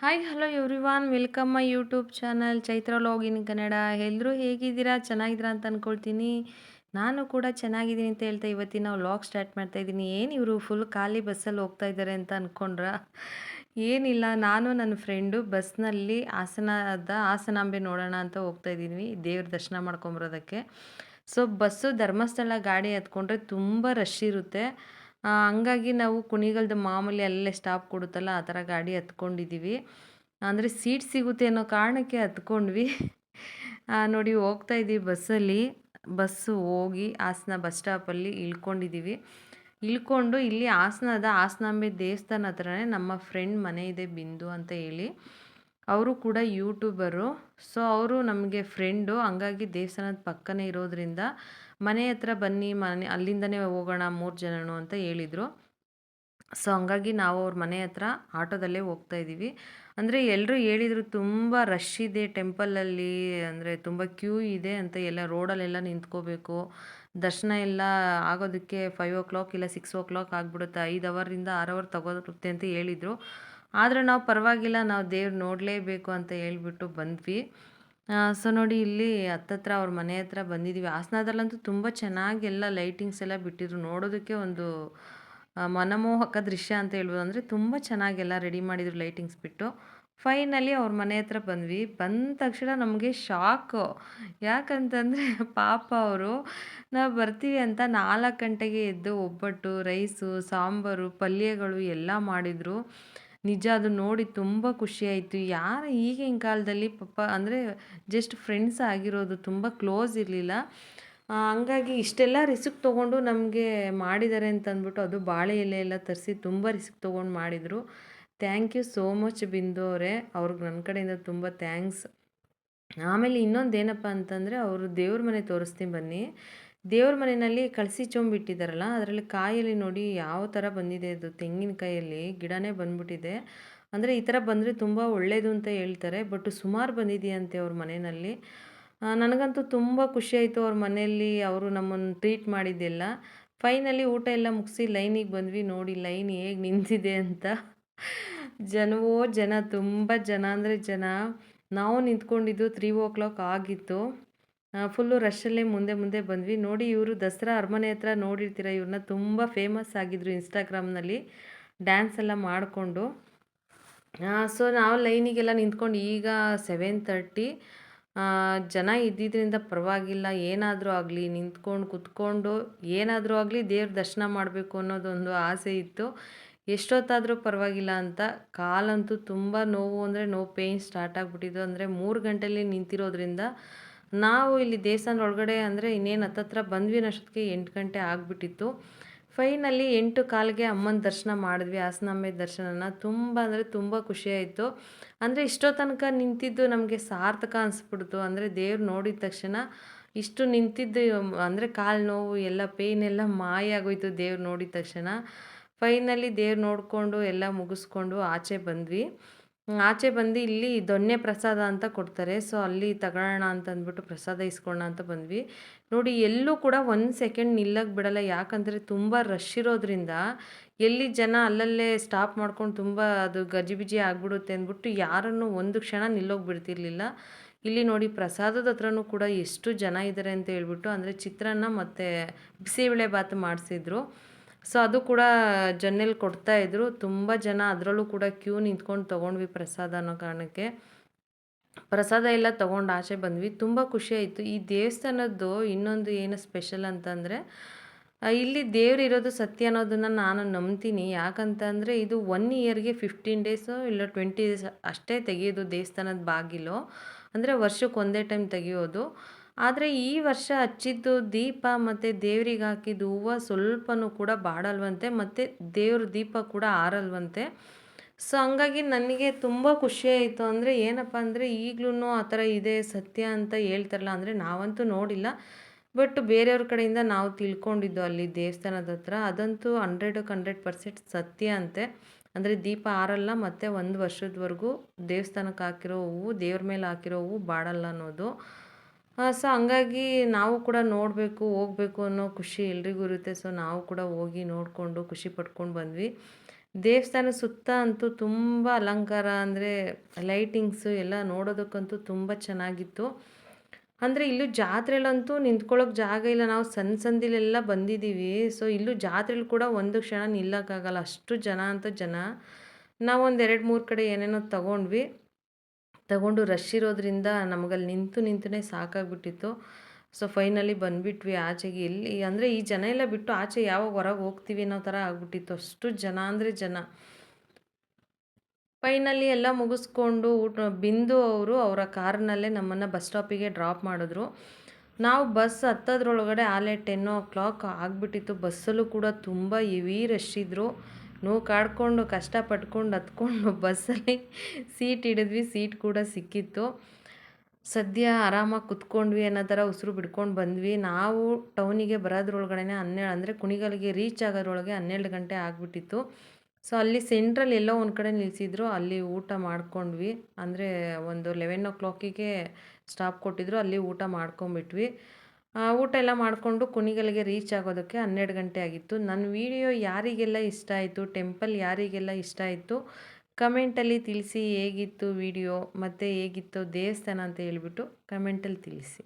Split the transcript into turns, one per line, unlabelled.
Hi hello everyone welcome my YouTube channel Chaitra login Kannada ಎಲ್ಲರೂ ಹೇಗಿದ್ದೀರಾ? ಚೆನ್ನಾಗಿದ್ದೀರಾ ಅಂತ ಅಂದ್ಕೊಳ್ತೀನಿ ನಾನು ಕೂಡ ಚೆನ್ನಾಗಿದ್ದೀನಿ ಅಂತ ಹೇಳ್ತಾ ಇವತ್ತಿನ ಲಾಗ್ ಸ್ಟಾರ್ಟ್ ಮಾಡ್ತಾ ಇದ್ದೀನಿ. ಏನು ಇವರು ಫುಲ್ ಖಾಲಿ ಬಸ್ಸಲ್ಲಿ ಹೋಗ್ತಾ ಇದ್ದಾರೆ ಅಂತ ಅಂದ್ಕೊಂಡ್ರ ಏನಿಲ್ಲ, ನಾನು ನನ್ನ ಫ್ರೆಂಡು ಬಸ್ನಲ್ಲಿ ಹಾಸನದ ಹಾಸನಾಂಬೆ ನೋಡೋಣ ಅಂತ ಹೋಗ್ತಾ ಇದ್ದೀನಿ. ದೇವ್ರ ದರ್ಶನ ಮಾಡ್ಕೊಂಬರೋದಕ್ಕೆ. ಸೊ ಬಸ್ಸು ಧರ್ಮಸ್ಥಳ ಗಾಡಿ ಹತ್ಕೊಂಡ್ರೆ ತುಂಬ ರಶ್ ಇರುತ್ತೆ. ಹಂಗಾಗಿ ನಾವು ಕುಣಿಗಲ್ದು ಮಾಮೂಲಿ ಅಲ್ಲೇ ಸ್ಟಾಪ್ ಕೊಡುತ್ತಲ್ಲ, ಆ ಥರ ಗಾಡಿ ಹತ್ಕೊಂಡಿದ್ದೀವಿ ಅಂದರೆ ಸೀಟ್ ಸಿಗುತ್ತೆ ಅನ್ನೋ ಕಾರಣಕ್ಕೆ ಹತ್ಕೊಂಡ್ವಿ. ನೋಡಿ ಹೋಗ್ತಾ ಇದ್ದೀವಿ ಬಸ್ಸಲ್ಲಿ. ಬಸ್ಸು ಹೋಗಿ ಹಾಸನ ಬಸ್ ಸ್ಟಾಪಲ್ಲಿ ಇಳ್ಕೊಂಡಿದ್ದೀವಿ ಇಳ್ಕೊಂಡು ಇಲ್ಲಿ ಹಾಸನದ ಹಾಸನಾಂಬೆ ದೇವಸ್ಥಾನ ಹತ್ರನೇ ನಮ್ಮ ಫ್ರೆಂಡ್ ಮನೆ ಇದೆ ಬಿಂದು ಅಂತ ಹೇಳಿ. ಅವರು ಕೂಡ ಯೂಟ್ಯೂಬರು ಸೊ ಅವರು ನಮಗೆ ಫ್ರೆಂಡು ಹಂಗಾಗಿ ದೇವಸ್ಥಾನದ ಪಕ್ಕನೇ ಇರೋದ್ರಿಂದ ಮನೆ ಹತ್ರ ಬನ್ನಿ, ಮನೆ ಅಲ್ಲಿಂದನೇ ಹೋಗೋಣ, ಮೂರು ಜನನು ಅಂತ ಹೇಳಿದರು. ಸೊ, ಹಂಗಾಗಿ ನಾವು ಅವ್ರ ಮನೆ ಹತ್ರ ಆಟೋದಲ್ಲೇ ಹೋಗ್ತಾ ಇದ್ದೀವಿ. ಅಂದರೆ ಎಲ್ಲರೂ ಹೇಳಿದರು ತುಂಬ ರಶ್ ಇದೆ ಟೆಂಪಲಲ್ಲಿ ಅಂದರೆ ತುಂಬ ಕ್ಯೂ ಇದೆ ಅಂತ ಎಲ್ಲ ರೋಡಲ್ಲೆಲ್ಲ ನಿಂತ್ಕೋಬೇಕು. ದರ್ಶನ ಎಲ್ಲ ಆಗೋದಕ್ಕೆ ಫೈವ್ ಓ ಕ್ಲಾಕ್ ಇಲ್ಲ ಸಿಕ್ಸ್ ಓ ಕ್ಲಾಕ್ ಆಗಿಬಿಡುತ್ತೆ, ಐದು ಅವರಿಂದ ಆರು ಅವರ್ ತಗೋರುತ್ತೆ ಅಂತ ಹೇಳಿದರು. ಆದರೆ ನಾವು ಪರವಾಗಿಲ್ಲ, ನಾವು ದೇವ್ರು ನೋಡಲೇಬೇಕು ಅಂತ ಹೇಳ್ಬಿಟ್ಟು ಬಂದ್ವಿ. ಸೊ ನೋಡಿ ಇಲ್ಲಿ ಹತ್ತತ್ರ ಅವ್ರ ಮನೆ ಹತ್ರ ಬಂದಿದ್ದೀವಿ ಹಾಸನದಲ್ಲಂತೂ ತುಂಬ ಚೆನ್ನಾಗಿ ಎಲ್ಲ ಲೈಟಿಂಗ್ಸ್ ಎಲ್ಲ ಬಿಟ್ಟಿದ್ರು. ನೋಡೋದಕ್ಕೆ ಒಂದು ಮನಮೋಹಕ ದೃಶ್ಯ ಅಂತ ಹೇಳ್ಬೋದು. ಅಂದರೆ ತುಂಬ ಚೆನ್ನಾಗೆಲ್ಲ ರೆಡಿ ಮಾಡಿದರು ಲೈಟಿಂಗ್ಸ್ ಬಿಟ್ಟು. ಫೈನಲಿ ಅವ್ರ ಮನೆ ಹತ್ರ ಬಂದ್ವಿ. ಬಂದ ತಕ್ಷಣ ನಮಗೆ ಶಾಕು ಯಾಕಂತಂದರೆ ಪಾಪ ಅವರು, ನಾವು ಬರ್ತೀವಿ ಅಂತ ನಾಲ್ಕು ಗಂಟೆಗೆ ಎದ್ದು ಒಬ್ಬಟ್ಟು ರೈಸು ಸಾಂಬಾರು, ಪಲ್ಯಗಳು ಎಲ್ಲ ಮಾಡಿದರು. ನಿಜ ಅದು ನೋಡಿ ತುಂಬ ಖುಷಿಯಾಯಿತು ಯಾರು ಈಗಿನ ಕಾಲದಲ್ಲಿ ಪಾಪ ಅಂದರೆ ಜಸ್ಟ್ ಫ್ರೆಂಡ್ಸ್ ಆಗಿರೋದು ತುಂಬ ಕ್ಲೋಸ್ ಇರಲಿಲ್ಲ. ಹಂಗಾಗಿ ಇಷ್ಟೆಲ್ಲ ರಿಸ್ಕ್ ತೊಗೊಂಡು ನಮಗೆ ಮಾಡಿದ್ದಾರೆ ಅಂತ ಅಂದ್ಬಿಟ್ಟು ಅದು ಬಾಳೆ ಎಲೆ ಎಲ್ಲ ತರಿಸಿ ತುಂಬ ರಿಸ್ಕ್ ತೊಗೊಂಡು ಮಾಡಿದರು. ಥ್ಯಾಂಕ್ ಯು ಸೋ ಮಚ್ ಬಿಂದು ಅವರೇ. ಅವ್ರಿಗೆ ನನ್ನ ಕಡೆಯಿಂದ ತುಂಬ ಥ್ಯಾಂಕ್ಸ್ ಆಮೇಲೆ ಇನ್ನೊಂದು ಏನಪ್ಪ ಅಂತಂದರೆ ಅವರು ದೇವ್ರ ಮನೆ ತೋರಿಸ್ತೀನಿ ಬನ್ನಿ. ದೇವ್ರ ಮನೆಯಲ್ಲಿ ಕಳಸಿ ಚೊಂಬಿಟ್ಟಿದ್ದಾರಲ್ಲ ಅದರಲ್ಲಿ ಕಾಯಲ್ಲಿ ನೋಡಿ ಯಾವ ಥರ ಬಂದಿದೆ ಅದು ತೆಂಗಿನಕಾಯಲ್ಲಿ ಗಿಡನೇ ಬಂದ್ಬಿಟ್ಟಿದೆ. ಅಂದರೆ ಈ ಥರ ಬಂದರೆ ತುಂಬ ಒಳ್ಳೆಯದು ಅಂತ ಹೇಳ್ತಾರೆ, ಬಟ್ ಸುಮಾರು ಬಂದಿದೆಯಂತೆ ಅವ್ರ ಮನೆಯಲ್ಲಿ. ನನಗಂತೂ ತುಂಬ ಖುಷಿ ಆಯಿತು ಅವ್ರ ಮನೆಯಲ್ಲಿ ಅವರು ನಮ್ಮನ್ನು ಟ್ರೀಟ್ ಮಾಡಿದ್ದೆಲ್ಲ. ಫೈನಲಿ ಊಟ ಎಲ್ಲ ಮುಗಿಸಿ ಲೈನಿಗೆ ಬಂದ್ವಿ, ನೋಡಿ ಲೈನ್ ಹೇಗೆ ನಿಂತಿದೆ ಅಂತ. ಜನವೋ ಜನ, ತುಂಬ ಜನ ಅಂದರೆ ಜನ. ನಾವು ನಿಂತ್ಕೊಂಡಿದ್ದು ತ್ರೀ ಓ ಕ್ಲಾಕ್ ಆಗಿತ್ತು. ಫುಲ್ಲು ರಶಲ್ಲೇ ಮುಂದೆ ಮುಂದೆ ಬಂದ್ವಿ. ನೋಡಿ ಇವರು ದಸರಾ ಅರಮನೆ ಹತ್ರ ನೋಡಿರ್ತೀರ, ಇವ್ರನ್ನ ತುಂಬ ಫೇಮಸ್ ಆಗಿದ್ರು ಇನ್ಸ್ಟಾಗ್ರಾಮ್ನಲ್ಲಿ ಡ್ಯಾನ್ಸ್ ಎಲ್ಲ ಮಾಡಿಕೊಂಡು. ಸೊ ನಾವು ಲೈನಿಗೆಲ್ಲ ನಿಂತ್ಕೊಂಡು ಈಗ ಸೆವೆನ್ ತರ್ಟಿ ಜನ ಇದ್ದಿದ್ದರಿಂದ ಪರವಾಗಿಲ್ಲ, ಏನಾದರೂ ಆಗಲಿ, ನಿಂತ್ಕೊಂಡು ಕುತ್ಕೊಂಡು ಏನಾದರೂ ಆಗಲಿ ದೇವ್ರ ದರ್ಶನ ಮಾಡಬೇಕು ಅನ್ನೋದೊಂದು ಆಸೆ ಇತ್ತು. ಎಷ್ಟೊತ್ತಾದರೂ ಪರವಾಗಿಲ್ಲ ಅಂತ. ಕಾಲಂತೂ ತುಂಬ ನೋವು ಅಂದರೆ, ನೋವು ಪೇಯ್ನ್ ಸ್ಟಾರ್ಟ್ ಆಗಿಬಿಟ್ಟಿದ್ದು ಅಂದರೆ ಮೂರು ಗಂಟೆಯಲ್ಲಿ ನಿಂತಿರೋದ್ರಿಂದ ನಾವು ಇಲ್ಲಿ ದೇವಸ್ಥಾನದ ಒಳಗಡೆ ಅಂದರೆ ಇನ್ನೇನು ಹತ್ತತ್ರ ಬಂದ್ವಿ ಅನ್ನೋಷ್ಟೊತ್ತಿಗೆ ಎಂಟು ಗಂಟೆ ಆಗಿಬಿಟ್ಟಿತ್ತು. ಫೈನಲ್ಲಿ ಎಂಟು ಕಾಲಿಗೆ ಅಮ್ಮನ ದರ್ಶನ ಮಾಡಿದ್ವಿ ಹಾಸನಾಂಬೆ ದರ್ಶನನ. ತುಂಬ ಅಂದರೆ ತುಂಬ ಖುಷಿಯಾಯಿತು ಅಂದರೆ ಇಷ್ಟೋ ತನಕ ನಿಂತಿದ್ದು ನಮಗೆ ಸಾರ್ಥಕ ಅನಿಸ್ಬಿಡ್ತು. ಅಂದರೆ ದೇವ್ರು ನೋಡಿದ ತಕ್ಷಣ ಇಷ್ಟು ನಿಂತಿದ್ದು, ಅಂದರೆ ಕಾಲು ನೋವು, ಎಲ್ಲ ಪೇಯ್ನ್ ಎಲ್ಲ ಮಾಯ ಆಗೋಯ್ತು ದೇವ್ರು ನೋಡಿದ ತಕ್ಷಣ. ಫೈನಲಿ ದೇವ್ರು ನೋಡಿಕೊಂಡು ಎಲ್ಲ ಮುಗಿಸ್ಕೊಂಡು ಆಚೆ ಬಂದ್ವಿ. ಆಚೆ ಬಂದು ಇಲ್ಲಿ ದೊನ್ನೆ ಪ್ರಸಾದ ಅಂತ ಕೊಡ್ತಾರೆ. ಸೊ, ಅಲ್ಲಿ ತಗೊಳ್ಳೋಣ ಅಂತ ಅಂದ್ಬಿಟ್ಟು ಪ್ರಸಾದ ಇಸ್ಕೊಳ್ಳೋಣ ಅಂತ ಬಂದ್ವಿ. ನೋಡಿ, ಎಲ್ಲೂ ಕೂಡ ಒಂದು ಸೆಕೆಂಡ್ ನಿಲ್ಲಕ್ಕೆ ಬಿಡಲ್ಲ. ಯಾಕಂದರೆ ತುಂಬ ರಶ್ ಇರೋದ್ರಿಂದ ಎಲ್ಲಿ ಜನ ಅಲ್ಲಲ್ಲೇ ಸ್ಟಾಪ್ ಮಾಡ್ಕೊಂಡು ತುಂಬ ಅದು ಗಜಿಬಿಜಿ ಆಗಿಬಿಡುತ್ತೆ ಅಂದ್ಬಿಟ್ಟು ಯಾರನ್ನು ಒಂದು ಕ್ಷಣ ನಿಲ್ಲೋಗಿ ಬಿಡ್ತಿರ್ಲಿಲ್ಲ ಇಲ್ಲಿ ನೋಡಿ, ಪ್ರಸಾದದ ಹತ್ರನೂ ಕೂಡ ಎಷ್ಟು ಜನ ಇದ್ದಾರೆ ಅಂತ ಹೇಳ್ಬಿಟ್ಟು, ಅಂದರೆ ಚಿತ್ರಾನ್ನ ಮತ್ತು ಬಿಸಿಬೇಳೆ ಬಾತ್ ಮಾಡಿಸಿದ್ರು. ಸೊ ಅದು ಕೂಡ ಜೊನ್ನೆಲಿ ಕೊಡ್ತಾಯಿದ್ರು ತುಂಬ ಜನ ಅದರಲ್ಲೂ ಕೂಡ ಕ್ಯೂ ನಿಂತ್ಕೊಂಡು ತೊಗೊಂಡ್ವಿ ಪ್ರಸಾದ ಅನ್ನೋ ಕಾರಣಕ್ಕೆ. ಪ್ರಸಾದ ಎಲ್ಲ ತೊಗೊಂಡು ಆಚೆ ಬಂದ್ವಿ. ತುಂಬ ಖುಷಿ ಆಯಿತು. ಈ ದೇವಸ್ಥಾನದ್ದು ಇನ್ನೊಂದು ಏನು ಸ್ಪೆಷಲ್ ಅಂತಂದರೆ ಇಲ್ಲಿ ದೇವ್ರು ಇರೋದು ಸತ್ಯ ಅನ್ನೋದನ್ನು ನಾನು ನಂಬ್ತೀನಿ. ಯಾಕಂತಂದರೆ ಇದು ಒನ್ ಇಯರ್ಗೆ ಫಿಫ್ಟೀನ್ ಡೇಸು ಇಲ್ಲ ಟ್ವೆಂಟಿ ಡೇಸ್ ಅಷ್ಟೇ ತೆಗೆಯೋದು ದೇವಸ್ಥಾನದ ಬಾಗಿಲು. ಅಂದರೆ ವರ್ಷಕ್ಕೆ ಒಂದೇ ಟೈಮ್ ತೆಗೆಯೋದು. ಆದರೆ ಈ ವರ್ಷ ಹಚ್ಚಿದ್ದು ದೀಪ ಮತ್ತು ದೇವ್ರಿಗೆ ಹಾಕಿದ್ದು ಹೂವು ಸ್ವಲ್ಪನೂ ಕೂಡ ಬಾಡಲ್ವಂತೆ, ಮತ್ತು ದೇವ್ರ ದೀಪ ಕೂಡ ಆರಲ್ವಂತೆ ಸೊ ಹಂಗಾಗಿ ನನಗೆ ತುಂಬ ಖುಷಿ ಆಯಿತು. ಅಂದರೆ ಏನಪ್ಪ ಅಂದರೆ ಈಗಲೂ ಆ ಥರ ಇದೆ, ಸತ್ಯ ಅಂತ ಹೇಳ್ತಾರಲ್ಲ, ಅಂದರೆ ನಾವಂತೂ ನೋಡಿಲ್ಲ. ಬಟ್ ಬೇರೆಯವ್ರ ಕಡೆಯಿಂದ ನಾವು ತಿಳ್ಕೊಂಡಿದ್ದು ಅಲ್ಲಿ ದೇವಸ್ಥಾನದ ಹತ್ರ, ಅದಂತೂ ಹಂಡ್ರೆಡಕ್ಕೆ ಹಂಡ್ರೆಡ್ ಪರ್ಸೆಂಟ್ ಸತ್ಯ ಅಂತೆ. ಅಂದರೆ ದೀಪ ಆರಲ್ಲ ಮತ್ತು ಒಂದು ವರ್ಷದವರೆಗೂ ದೇವಸ್ಥಾನಕ್ಕೆ ಹಾಕಿರೋ ಹೂವು, ದೇವ್ರ ಮೇಲೆ ಹಾಕಿರೋ ಹೂವು ಬಾಡಲ್ಲ ಅನ್ನೋದು. ಸೊ ಹಂಗಾಗಿ ನಾವು ಕೂಡ ನೋಡಬೇಕು, ಹೋಗ್ಬೇಕು ಅನ್ನೋ ಖುಷಿ ಎಲ್ರಿಗೂ ಇರುತ್ತೆ. ಸೊ ನಾವು ಕೂಡ ಹೋಗಿ ನೋಡಿಕೊಂಡು ಖುಷಿ ಪಟ್ಕೊಂಡು ಬಂದ್ವಿ. ದೇವಸ್ಥಾನ ಸುತ್ತ ಅಂತೂ ತುಂಬ ಅಲಂಕಾರ ಅಂದರೆ ಲೈಟಿಂಗ್ಸು ಎಲ್ಲ ನೋಡೋದಕ್ಕಂತೂ ತುಂಬ ಚೆನ್ನಾಗಿತ್ತು. ಅಂದರೆ ಇಲ್ಲೂ ಜಾತ್ರೆಲಂತೂ ನಿಂತ್ಕೊಳ್ಳೋಕೆ ಜಾಗ ಇಲ್ಲ. ನಾವು ಸಣ್ಣ ಸಂದಿಲೆಲ್ಲ ಬಂದಿದ್ದೀವಿ ಸೊ ಇಲ್ಲೂ ಜಾತ್ರೆಲಿ ಕೂಡ ಒಂದು ಕ್ಷಣ ನಿಲ್ಲೋಕ್ಕಾಗಲ್ಲ. ಅಷ್ಟು ಜನ ಅಂತ ಜನ. ನಾವು ಒಂದು ಎರಡು ಮೂರು ಕಡೆ ಏನೇನೋ ತಗೊಂಡ್ವಿ. ತಗೊಂಡು ರಶ್ ಇರೋದ್ರಿಂದ ನಮಗಲ್ಲಿ ನಿಂತು ನಿಂತೇ ಸಾಕಾಗ್ಬಿಟ್ಟಿತ್ತು. ಸೊ ಫೈನಲಿ ಬಂದುಬಿಟ್ವಿ ಆಚೆಗೆ ಎಲ್ಲಿ ಅಂದರೆ ಈ ಜನ ಎಲ್ಲ ಬಿಟ್ಟು ಆಚೆ ಯಾವಾಗ ಹೊರಗೆ ಹೋಗ್ತೀವಿ ಅನ್ನೋ ಥರ ಆಗ್ಬಿಟ್ಟಿತ್ತು. ಅಷ್ಟು ಜನ ಅಂದರೆ ಜನ. ಫೈನಲಿ ಎಲ್ಲ ಮುಗಿಸ್ಕೊಂಡು ಊಟ, ಬಿಂದು ಅವರು ಅವರ ಕಾರ್ನಲ್ಲೇ ನಮ್ಮನ್ನು ಬಸ್ ಸ್ಟಾಪಿಗೆ ಡ್ರಾಪ್ ಮಾಡಿದ್ರು. ನಾವು ಬಸ್ ಹತ್ತೋದ್ರೊಳಗಡೆ ಆಲೇ ಟೆನ್ ಓ ಕ್ಲಾಕ್ ಆಗಿಬಿಟ್ಟಿತ್ತು ಬಸ್ಸಲ್ಲೂ ಕೂಡ ತುಂಬ ಹೆವಿ ರಶ್ ಇದ್ದರು ನೋವು ಕಾಡ್ಕೊಂಡು, ಕಷ್ಟಪಟ್ಕೊಂಡು, ಹತ್ಕೊಂಡು ಬಸ್ಸಲ್ಲಿ ಸೀಟ್ ಹಿಡಿದ್ವಿ. ಸೀಟ್ ಕೂಡ ಸಿಕ್ಕಿತ್ತು. ಸದ್ಯ ಆರಾಮಾಗಿ ಕುತ್ಕೊಂಡ್ವಿ ಅನ್ನೋ ಥರ ಉಸಿರು ಬಿಡ್ಕೊಂಡು ಬಂದ್ವಿ. ನಾವು ಟೌನಿಗೆ ಬರೋದ್ರೊಳಗಡೆ ಹನ್ನೆರಡು, ಅಂದರೆ ಕುಣಿಗಲ್ಗೆ ರೀಚ್ ಆಗೋದ್ರೊಳಗೆ ಹನ್ನೆರಡು ಗಂಟೆ ಆಗಿಬಿಟ್ಟಿತ್ತು. ಸೊ, ಅಲ್ಲಿ ಸೆಂಟ್ರಲ್ಲಿ ಎಲ್ಲೋ ಒಂದು ಕಡೆ ನಿಲ್ಲಿಸಿದ್ರು ಅಲ್ಲಿ ಊಟ ಮಾಡ್ಕೊಂಡ್ವಿ. ಅಂದರೆ ಒಂದು ಲೆವೆನ್ ಓ ಕ್ಲಾಕಿಗೆ ಸ್ಟಾಪ್ ಕೊಟ್ಟಿದ್ರು. ಅಲ್ಲಿ ಊಟ ಮಾಡ್ಕೊಂಬಿಟ್ವಿ ಊಟ ಎಲ್ಲ ಮಾಡಿಕೊಂಡು ಕುಣಿಗಲ್ಗೆ ರೀಚ್ ಆಗೋದಕ್ಕೆ ಹನ್ನೆರಡು ಗಂಟೆ ಆಗಿತ್ತು. ನನ್ನ ವೀಡಿಯೋ ಯಾರಿಗೆಲ್ಲ ಇಷ್ಟ ಆಯಿತು ಟೆಂಪಲ್ ಯಾರಿಗೆಲ್ಲ ಇಷ್ಟ ಆಯಿತು ಕಮೆಂಟಲ್ಲಿ ತಿಳಿಸಿ ಹೇಗಿತ್ತು ವಿಡಿಯೋ ಮತ್ತು ಹೇಗಿತ್ತು ದೇವಸ್ಥಾನ ಅಂತ ಹೇಳ್ಬಿಟ್ಟು ಕಮೆಂಟಲ್ಲಿ ತಿಳಿಸಿ.